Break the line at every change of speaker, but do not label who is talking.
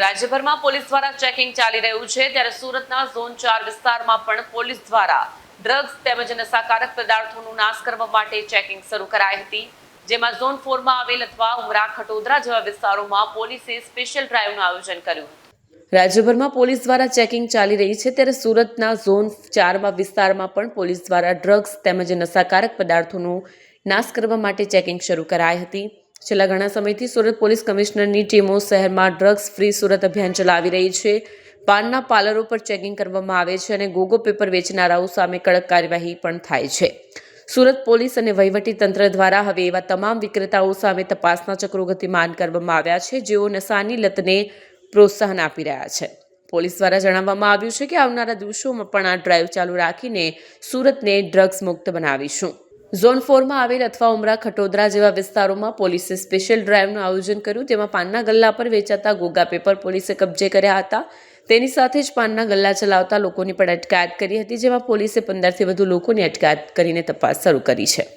રાજ્યભરમાં પોલીસ દ્વારા ચેકિંગ ચાલી રહ્યું છે ત્યારે સુરતના ઝોન ચાર વિસ્તારમાં પણ પોલીસ દ્વારા ડ્રગ્સ તેમજ નશાકારક પદાર્થોનો નાશ કરવા માટે ચેકિંગ શરૂ કરાઈ હતી. જેમાં ઝોન ફોરમાં આવેલ અથવા ઉમરા ખટોદરા જેવા વિસ્તારોમાં પોલીસે સ્પેશિયલ ડ્રાઈવનું આયોજન કર્યું હતું. રાજ્યભરમાં પોલીસ દ્વારા ચેકિંગ ચાલી રહી છે ત્યારે સુરતના ઝોન ચારમાં વિસ્તારમાં પણ પોલીસ દ્વારા ડ્રગ્સ તેમજ નશાકારક પદાર્થોનો નાશ કરવા માટે ચેકિંગ શરૂ કરાઈ હતી. છેલ્લા ઘણા સમયથી સુરત પોલીસ કમિશનરની ટીમો શહેરમાં ડ્રગ્સ ફ્રી સુરત અભિયાન ચલાવી રહી છે. પાનના પાર્લરો પર ચેકિંગ કરવામાં આવે છે અને ગોગો પેપર વેચનારાઓ સામે કડક કાર્યવાહી પણ થાય છે. સુરત પોલીસ અને તંત્ર દ્વારા હવે એવા તમામ વિક્રેતાઓ સામે તપાસના ચક્રો ગતિમાન કરવામાં આવ્યા છે. જેઓ નશાની લતને પ્રોત્સાહન આપી રહ્યા છે. પોલીસ દ્વારા જણાવવામાં આવ્યું છે કે આવનારા દિવસોમાં પણ આ ડ્રાઈવ ચાલુ રાખીને સુરતને ડ્રગ્સ મુક્ત બનાવીશું. ઝોન ફોરમાં આવેલ અથવા ઉમરા ખટોદરા જેવા વિસ્તારોમાં પોલીસે સ્પેશિયલ ડ્રાઈવનું આયોજન કર્યું. તેમાં પાનના ગલ્લા પર વેચાતા ગોગા પેપર પોલીસે કબજે કર્યા હતા. તેની સાથે જ પાનના ગલ્લા ચલાવતા લોકોની પણ અટકાયત કરી હતી, જેમાં પોલીસે પંદરથી વધુ લોકોની અટકાયત કરીને તપાસ શરૂ કરી છે.